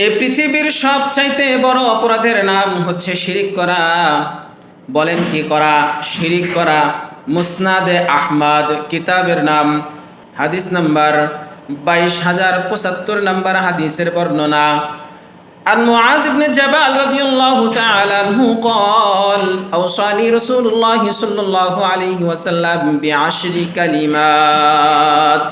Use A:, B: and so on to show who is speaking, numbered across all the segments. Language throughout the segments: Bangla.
A: এই পৃথিবীর সবচাইতে বড় অপরাধের নাম হচ্ছে শিরিক করা বলেন কি করা শিরিক করা মুসনাদে আহমদ কিতাবের নাম হাদিস নাম্বার বাইশ হাজার পঁচাত্তর নাম্বার হাদিসের বর্ণনা عن معاذ بن جبل رضي الله تعالى عنه قال أوصاني رسول الله صلى الله عليه وسلم بعشر كلمات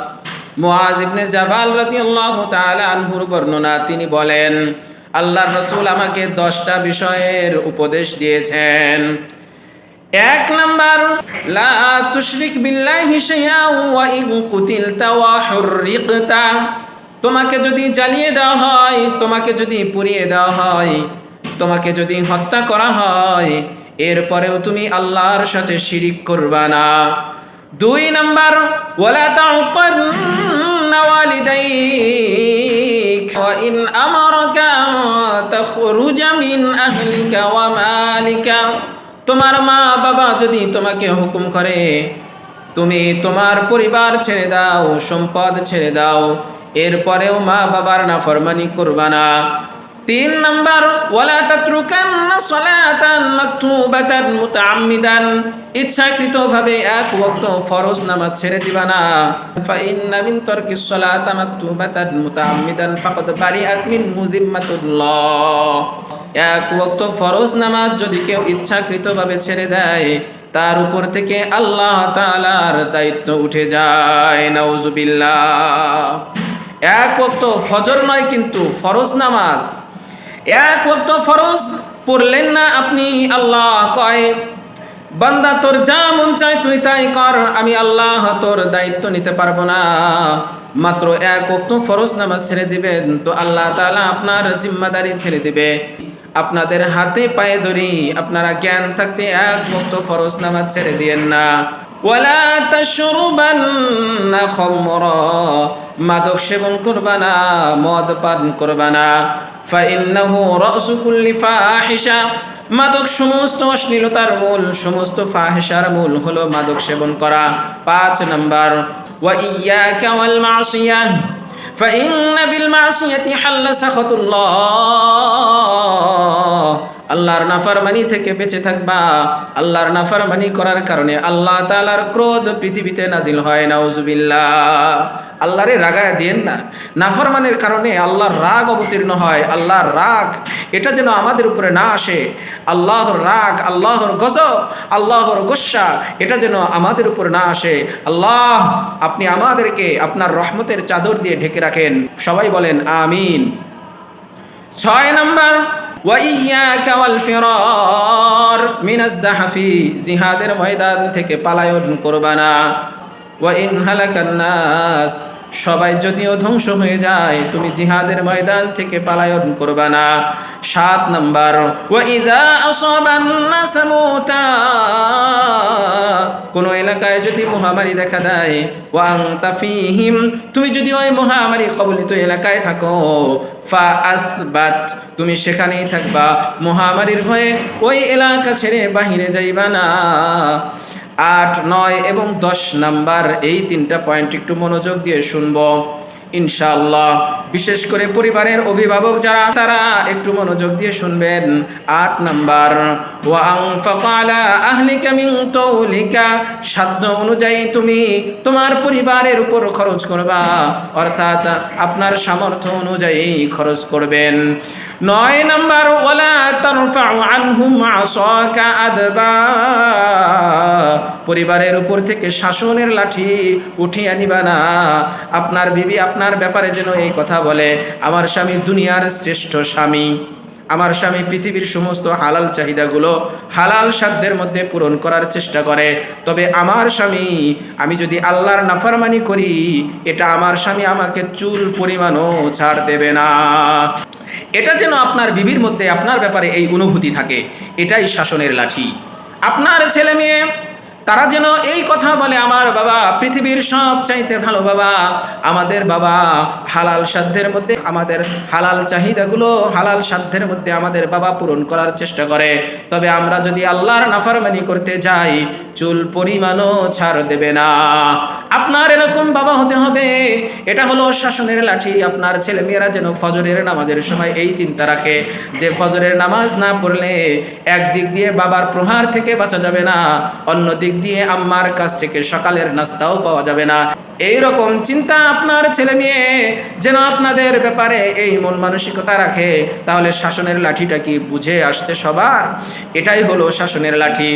A: ইবনে জাবাল রাদিয়াল্লাহু তাআলা আনহুর বর্ণনা, তিনি বলেন, আল্লাহর রাসূল আমাকে দশটা বিষয়ের উপদেশ দিয়েছেন। এক নাম্বার, লা তুশরিক বিল্লাহি শাইআ ওয়া ইন কুতিলতা ওয়া হুররিকতা। তোমাকে যদি জ্বালিয়ে দেওয়া হয়, তোমাকে যদি পুড়িয়ে দেওয়া হয়, তোমাকে যদি হত্যা করা হয়, এরপরেও তুমি আল্লাহর সাথে শিরিক করবা না। দুই নাম্বার তোমার মা বাবা যদি তোমাকে হুকুম করে, তুমি তোমার পরিবার ছেড়ে দাও, সম্পদ ছেড়ে দাও, এরপরেও মা বাবার নাফরমানি করবা না। তিন নাম্বার, ওয়ালা তাতরুকান্না সালাতান মাকতুবাতান মুতাআম্মিদান। ইচ্ছাকৃতভাবে এক ওয়াক্ত ফরজ নামাজ ছেড়ে দিবা না। ফা ইন্না মিন তারকিস সালাতা মাকতুবাতান মুতাআম্মিদান ফাকাদ বারিআত মিন মুযিম্মাতুল্লাহ। এক ওয়াক্ত ফরজ নামাজ যদি কেউ ইচ্ছাকৃতভাবে ছেড়ে দেয়, তার উপর থেকে আল্লাহ তাআলার দায়িত্ব উঠে যায়। নাউজুবিল্লাহ। এক ওয়াক্ত ফজর নয় কিন্তু ফরজ নামাজ এক ওয়াক্ত ফরজ, পড়লেন না আপনি, আল্লাহ কয়, বান্দা তোর যা মন চায় তুই তাই কর, আমি আল্লাহ তোর দায়িত্ব নিতে পারব না। মাত্র এক ওয়াক্ত ফরজ নামাজ ছেড়ে দিবেন, তো আল্লাহ তাআলা আপনার জিম্মাদারি ছেড়ে দিবে। আপনাদের হাতে পায়ে ধরি, আপনারা জ্ঞান থাকতে এক ওয়াক্ত ফরজ নামাজ ছেড়ে দিয়েন না। ওয়ালা তাশরুবান্না খামরা, মাদক সেবন করবা না, মদ পান করবা না। ফাইন্নাহু রাসু কুল্লি ফাহিশা মাদক সমস্ত অশ্লীলতার মূল সমস্ত ফাহিশার মূল হলো মাদক সেবন করা পাঁচ নাম্বার ওয়া ইয়াকা ওয়াল মাসিয়া فإن بالمعصية حل سخط الله আল্লাহর নাফরমানি থেকে বেঁচে থাকবা। আল্লাহর নাফরমানি করার কারণে আল্লাহ তালার ক্রোধ পৃথিবীতে নাজিল হয়, নাউজুবিল্লাহ। আল্লাহরে রাগায় দিয়েন না। নাফরমানের কারণে আল্লাহর রাগ অবতীর্ণ হয়, আল্লাহর রাগ, এটা যেন আমাদের উপরে না আসে। আল্লাহর রাগ, আল্লাহর গজব, আল্লাহর গোসা, এটা যেন আমাদের উপর না আসে। আল্লাহ, আপনি আমাদেরকে আপনার রহমতের চাদর দিয়ে ঢেকে রাখেন। সবাই বলেন, আমিন। ছয় নম্বর ওয়াইয়াকা والفرار من الزحف জিহাদের ময়দান থেকে পালায়ন করবা না ইন হালাকান নাস সবাই যদিও ধ্বংস হয়ে যায়, তুমি জিহাদের ময়দান থেকে পালায়ন করবা না। সাত নাম্বার কোন এলাকায় যদি মহামারী দেখা দেয় ওয়া আনতা ফীহিম, তুমি যদি ওই মহামারী কবলিত এলাকায় থাকো ফা আসবাত তুমি সেখানেই থাকবা। মহামারীর ভয়ে ওই এলাকা ছেড়ে বাহিরে যাইবা না। আট, নয় এবং দশ নাম্বার, এই তিনটা পয়েন্ট একটু মনোযোগ দিয়ে শুনব। ইনশাল্লাহ বিশেষ করে পরিবারের অভিভাবক যারা, তারা একটু মনোযোগ দিয়ে শুনবেন। আট নাম্বার সাধ্য অনুযায়ী তুমি তোমার পরিবারের উপর খরচ করবা। অর্থাৎ আপনার সামর্থ্য অনুযায়ী খরচ করবেন। নয় নম্বর পরিবারের উপর থেকে শাসনের লাঠি উঠিয়ে নিবা না। আপনার বিবি আপনার ব্যাপারে যেন এই কথা বলে, আমার স্বামী দুনিয়ার শ্রেষ্ঠ স্বামী। আমার স্বামী পৃথিবীর সমস্ত হালাল চাহিদাগুলো হালাল সাধ্যের মধ্যে পূরণ করার চেষ্টা করে। তবে আমার স্বামী, আমি যদি আল্লাহর নাফারমানি করি, এটা আমার স্বামী আমাকে চুল পরিমাণও ছাড় দেবে না। এটা যেন আপনার বিবির মধ্যে, আপনার ব্যাপারে এই অনুভূতি থাকে, এটাই শাসনের লাঠি। আপনার ছেলে মেয়ে, তারা যেন এই কথা বলে, আমার বাবা পৃথিবীর সব চাইতে ভালো বাবা, আমাদের বাবা হালাল সাধ্যের মধ্যে, আমাদের হালাল চাহিদাগুলো হালাল সাধ্যের মধ্যে আমাদের বাবা পূরণ করার চেষ্টা করে। তবে আমরা যদি আল্লাহর নাফারমানি করতে যাই চুল পরিমাণও ছাড় দেবে না। আপনার এরকম বাবা হতে হবে। এটা হলো শাসনের লাঠি। আপনার ছেলে মেয়েরা যেন ফজরের নামাজের সময় এই চিন্তা রাখে যে ফজরের নামাজ না পড়লে একদিক দিয়ে বাবার প্রহার থেকে বাঁচা যাবে না, অন্য দিক দিয়ে আম্মার কাছ থেকে সকালের নাস্তাও পাওয়া যাবে না। এই রকম চিন্তা আপনার ছেলে মেয়ে যেন আপনাদের ব্যাপারে এই মন মানসিকতা রাখে, তাহলে শাসনের লাঠিটা কি বুঝে আসছে সবার? এটাই হলো শাসনের লাঠি।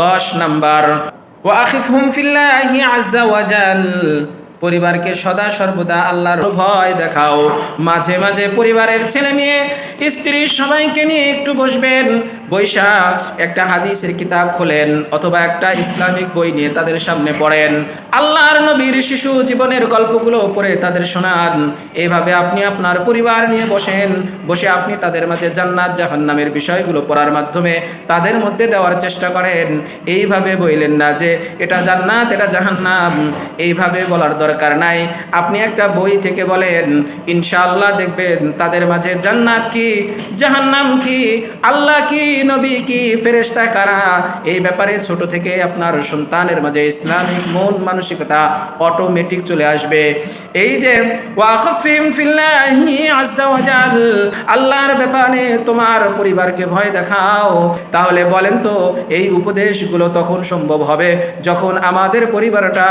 A: দশ নাম্বার। ওয়াজাল পরিবারকে সদা সর্বদা আল্লাহর ভয় দেখাও। মাঝে মাঝে পরিবারের ছেলে মেয়ে, স্ত্রী সবাইকে নিয়ে একটু বসবেন। বৈশা একটা হাদিসের কিতাব খোলেন অথবা একটা ইসলামিক বই নিয়ে তাদের সামনে পড়েন। আল্লাহর নবীর শিশু জীবনের গল্পগুলো পড়ে তাদের শোনান। এইভাবে আপনি আপনার পরিবার নিয়ে বসেন, বসে আপনি তাদের মাঝে জান্নাত, জাহান্নামের বিষয়গুলো পড়ার মাধ্যমে তাদের মধ্যে দেওয়ার চেষ্টা করেন। এইভাবে বইলেন না যে, এটা জান্নাত, এটা জাহান্নাম। এইভাবে বলার দরকার নাই। আপনি একটা বই থেকে বলেন, ইনশাআল্লাহ দেখবেন তাদের মাঝে জান্নাত কি, জাহান্নাম কি, আল্লাহ কি নবী কি ফেরেশতা কারা? এই ব্যাপারে ছোট থেকে আপনার সন্তানের মাঝে ইসলামিক মন মানসিকতা অটোমেটিক চলে আসবে। এই যে আল্লাহর ব্যাপারে তোমার পরিবারকে ভয় দেখাও। তাহলে বলেন তো, এই উপদেশগুলো তখন সম্ভব হবে যখন আমাদের পরিবারটা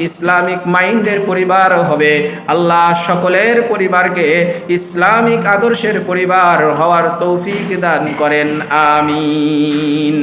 A: ইসলামিক মাইন্ডের পরিবার হবে। আল্লাহ সকলের পরিবারকে ইসলামিক আদর্শের পরিবার হওয়ার তৌফিক দান করেন। আমিন।